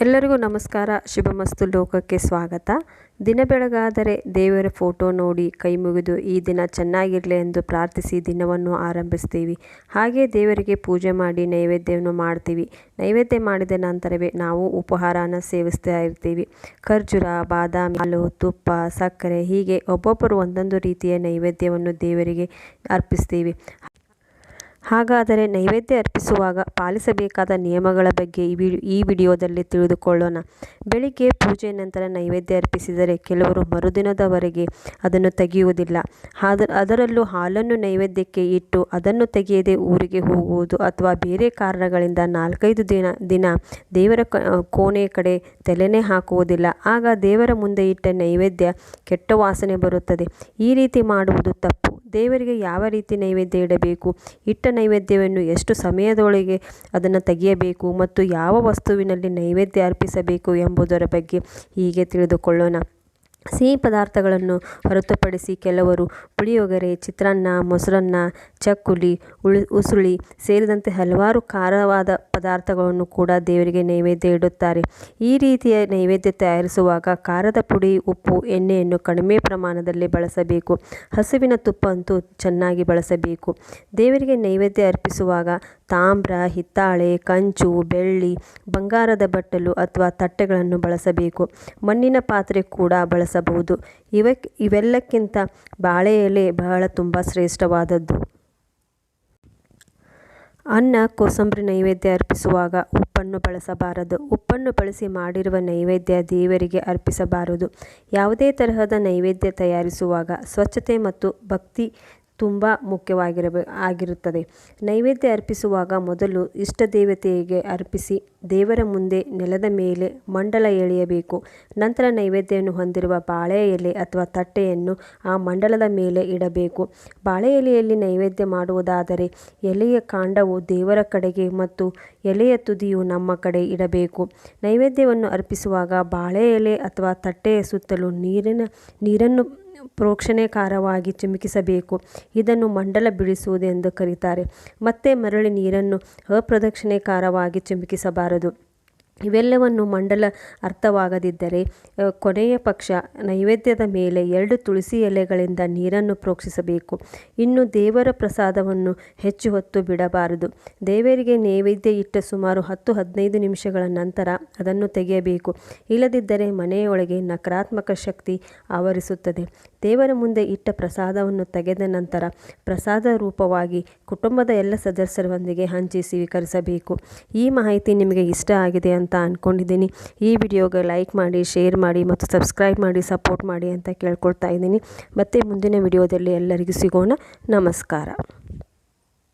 ಎಲ್ಲರಿಗೂ ನಮಸ್ಕಾರ. ಶುಭಮಸ್ತು ಲೋಕಕ್ಕೆ ಸ್ವಾಗತ. ದಿನ ಬೆಳಗಾದರೆ ದೇವರ ಫೋಟೋ ನೋಡಿ ಕೈ ಮುಗಿದು ಈ ದಿನ ಚೆನ್ನಾಗಿರಲಿ ಎಂದು ಪ್ರಾರ್ಥಿಸಿ ದಿನವನ್ನು ಆರಂಭಿಸ್ತೀವಿ. ಹಾಗೆ ದೇವರಿಗೆ ಪೂಜೆ ಮಾಡಿ ನೈವೇದ್ಯವನ್ನು ಮಾಡ್ತೀವಿ. ನೈವೇದ್ಯ ಮಾಡಿದ ನಂತರವೇ ನಾವು ಉಪಹಾರನ ಸೇವಿಸ್ತಾ ಇರ್ತೀವಿ. ಖರ್ಜೂರ, ಬಾದಾಮಿ, ಹಾಲು, ತುಪ್ಪ, ಸಕ್ಕರೆ ಹೀಗೆ ಒಬ್ಬೊಬ್ಬರು ಒಂದೊಂದು ರೀತಿಯ ನೈವೇದ್ಯವನ್ನು ದೇವರಿಗೆ ಅರ್ಪಿಸ್ತೀವಿ. ಹಾಗಾದರೆ ನೈವೇದ್ಯ ಅರ್ಪಿಸುವಾಗ ಪಾಲಿಸಬೇಕಾದ ನಿಯಮಗಳ ಬಗ್ಗೆ ಈ ಈ ವಿಡಿಯೋದಲ್ಲಿ ತಿಳಿದುಕೊಳ್ಳೋಣ. ಬೆಳಿಗ್ಗೆ ಪೂಜೆ ನಂತರ ನೈವೇದ್ಯ ಅರ್ಪಿಸಿದರೆ ಕೆಲವರು ಮರುದಿನದವರೆಗೆ ಅದನ್ನು ತೆಗೆಯುವುದಿಲ್ಲ. ಆದ ಅದರಲ್ಲೂ ಹಾಲನ್ನು ನೈವೇದ್ಯಕ್ಕೆ ಇಟ್ಟು ಅದನ್ನು ತೆಗೆಯದೆ ಊರಿಗೆ ಹೋಗುವುದು ಅಥವಾ ಬೇರೆ ಕಾರಣಗಳಿಂದ ನಾಲ್ಕೈದು ದಿನ ದಿನ ದೇವರ ಕೋಣೆ ಕಡೆ ತಲೆನೇ ಹಾಕುವುದಿಲ್ಲ. ಆಗ ದೇವರ ಮುಂದೆ ಇಟ್ಟ ನೈವೇದ್ಯ ಕೆಟ್ಟ ವಾಸನೆ ಬರುತ್ತದೆ. ಈ ರೀತಿ ಮಾಡುವುದು ತಪ್ಪು. ದೇವರಿಗೆ ಯಾವ ರೀತಿ ನೈವೇದ್ಯ ಇಡಬೇಕು? ಇಟ್ಟ ನೈವೇದ್ಯವನ್ನು ಎಷ್ಟು ಸಮಯದೊಳಗೆ ಅದನ್ನು ತೆಗೆಯಬೇಕು ಮತ್ತು ಯಾವ ವಸ್ತುವಿನಲ್ಲಿ ನೈವೇದ್ಯ ಅರ್ಪಿಸಬೇಕು ಎಂಬುದರ ಬಗ್ಗೆ ಹೀಗೆ ತಿಳಿದುಕೊಳ್ಳೋಣ. ಸಿಹಿ ಪದಾರ್ಥಗಳನ್ನು ಹೊರತುಪಡಿಸಿ ಕೆಲವರು ಪುಳಿಯೋಗರೆ, ಚಿತ್ರಾನ್ನ, ಮೊಸರನ್ನ, ಚಕ್ಕುಲಿ, ಉಳ್, ಉಸುಳಿ ಸೇರಿದಂತೆ ಹಲವಾರು ಖಾರವಾದ ಪದಾರ್ಥಗಳನ್ನು ಕೂಡ ದೇವರಿಗೆ ನೈವೇದ್ಯ ಇಡುತ್ತಾರೆ. ಈ ರೀತಿಯ ನೈವೇದ್ಯ ತಯಾರಿಸುವಾಗ ಖಾರದ ಪುಡಿ, ಉಪ್ಪು, ಎಣ್ಣೆಯನ್ನು ಕಡಿಮೆ ಪ್ರಮಾಣದಲ್ಲಿ ಬಳಸಬೇಕು. ಹಸುವಿನ ತುಪ್ಪ ಅಂತೂ ಚೆನ್ನಾಗಿ ಬಳಸಬೇಕು. ದೇವರಿಗೆ ನೈವೇದ್ಯ ಅರ್ಪಿಸುವಾಗ ತಾಮ್ರ, ಹಿತ್ತಾಳೆ, ಕಂಚು, ಬೆಳ್ಳಿ, ಬಂಗಾರದ ಬಟ್ಟಲು ಅಥವಾ ತಟ್ಟೆಗಳನ್ನು ಬಳಸಬೇಕು. ಮಣ್ಣಿನ ಪಾತ್ರೆ ಕೂಡ ಬಳಸಬಹುದು. ಇವಕ್ಕೆ ಇವೆಲ್ಲಕ್ಕಿಂತ ಬಾಳೆ ಎಲೆ ಬಹಳ ತುಂಬ ಶ್ರೇಷ್ಠವಾದದ್ದು. ಅನ್ನ, ಕೋಸಂಬರಿ ನೈವೇದ್ಯ ಅರ್ಪಿಸುವಾಗ ಉಪ್ಪನ್ನು ಬಳಸಬಾರದು. ಉಪ್ಪನ್ನು ಬಳಸಿ ಮಾಡಿರುವ ನೈವೇದ್ಯ ದೇವರಿಗೆ ಅರ್ಪಿಸಬಾರದು. ಯಾವುದೇ ತರಹದ ನೈವೇದ್ಯ ತಯಾರಿಸುವಾಗ ಸ್ವಚ್ಛತೆ ಮತ್ತು ಭಕ್ತಿ ತುಂಬ ಮುಖ್ಯವಾಗಿರಬೇ, ಆಗಿರುತ್ತದೆ. ನೈವೇದ್ಯ ಅರ್ಪಿಸುವಾಗ ಮೊದಲು ಇಷ್ಟ ದೇವತೆಗೆ ಅರ್ಪಿಸಿ ದೇವರ ಮುಂದೆ ನೆಲದ ಮೇಲೆ ಮಂಡಲ ಎಳೆಯಬೇಕು. ನಂತರ ನೈವೇದ್ಯವನ್ನು ಹೊಂದಿರುವ ಬಾಳೆ ಎಲೆ ಅಥವಾ ತಟ್ಟೆಯನ್ನು ಆ ಮಂಡಲದ ಮೇಲೆ ಇಡಬೇಕು. ಬಾಳೆ ಎಲೆಯಲ್ಲಿ ನೈವೇದ್ಯ ಮಾಡುವುದಾದರೆ ಎಲೆಯ ಕಾಂಡವು ದೇವರ ಕಡೆಗೆ ಮತ್ತು ಎಲೆಯ ತುದಿಯು ನಮ್ಮ ಕಡೆ ಇಡಬೇಕು. ನೈವೇದ್ಯವನ್ನು ಅರ್ಪಿಸುವಾಗ ಬಾಳೆ ಎಲೆ ಅಥವಾ ತಟ್ಟೆಯ ಸುತ್ತಲೂ ನೀರಿನ, ನೀರನ್ನು ಪ್ರೋಕ್ಷಣೆಕಾರವಾಗಿ ಚಿಮುಕಿಸಬೇಕು. ಇದನ್ನು ಮಂಡಲ ಬಿಡಿಸುವುದು ಎಂದು ಕರೀತಾರೆ. ಮತ್ತೆ ಮರಳಿ ನೀರನ್ನು ಅಪ್ರದಕ್ಷಿಣೆಕಾರವಾಗಿ ಚಿಮುಕಿಸಬಾರದು. ಇವೆಲ್ಲವನ್ನು ಮಂಡಲ ಅರ್ಥವಾಗದಿದ್ದರೆ ಕೊನೆಯ ಪಕ್ಷ ನೈವೇದ್ಯದ ಮೇಲೆ ಎರಡು ತುಳಸಿ ಎಲೆಗಳಿಂದ ನೀರನ್ನು ಪ್ರೋಕ್ಷಿಸಬೇಕು. ಇನ್ನು ದೇವರ ಪ್ರಸಾದವನ್ನು ಹೆಚ್ಚು ಹೊತ್ತು ಬಿಡಬಾರದು. ದೇವರಿಗೆ ನೈವೇದ್ಯ ಇಟ್ಟ ಸುಮಾರು ಹತ್ತು ಹದಿನೈದು ನಿಮಿಷಗಳ ನಂತರ ಅದನ್ನು ತೆಗೆಯಬೇಕು. ಇಲ್ಲದಿದ್ದರೆ ಮನೆಯೊಳಗೆ ನಕಾರಾತ್ಮಕ ಶಕ್ತಿ ಆವರಿಸುತ್ತದೆ. ದೇವರ ಮುಂದೆ ಇಟ್ಟ ಪ್ರಸಾದವನ್ನು ತೆಗೆದ ನಂತರ ಪ್ರಸಾದ ರೂಪವಾಗಿ ಕುಟುಂಬದ ಎಲ್ಲ ಸದಸ್ಯರೊಂದಿಗೆ ಹಂಚಿ ಸ್ವೀಕರಿಸಬೇಕು. ಈ ಮಾಹಿತಿ ನಿಮಗೆ ಇಷ್ಟ ಆಗಿದೆ ಅಂತ ಅಂದ್ಕೊಂಡಿದ್ದೀನಿ ಈ ವಿಡಿಯೋಗೆ ಲೈಕ್ ಮಾಡಿ, ಶೇರ್ ಮಾಡಿ ಮತ್ತು ಸಬ್ಸ್ಕ್ರೈಬ್ ಮಾಡಿ, ಸಪೋರ್ಟ್ ಮಾಡಿ ಅಂತ ಕೇಳ್ಕೊಳ್ತಾ ಇದ್ದೀನಿ. ಮತ್ತೆ ಮುಂದಿನ ವಿಡಿಯೋದಲ್ಲಿ ಎಲ್ಲರಿಗೂ ಸಿಗೋಣ. ನಮಸ್ಕಾರ.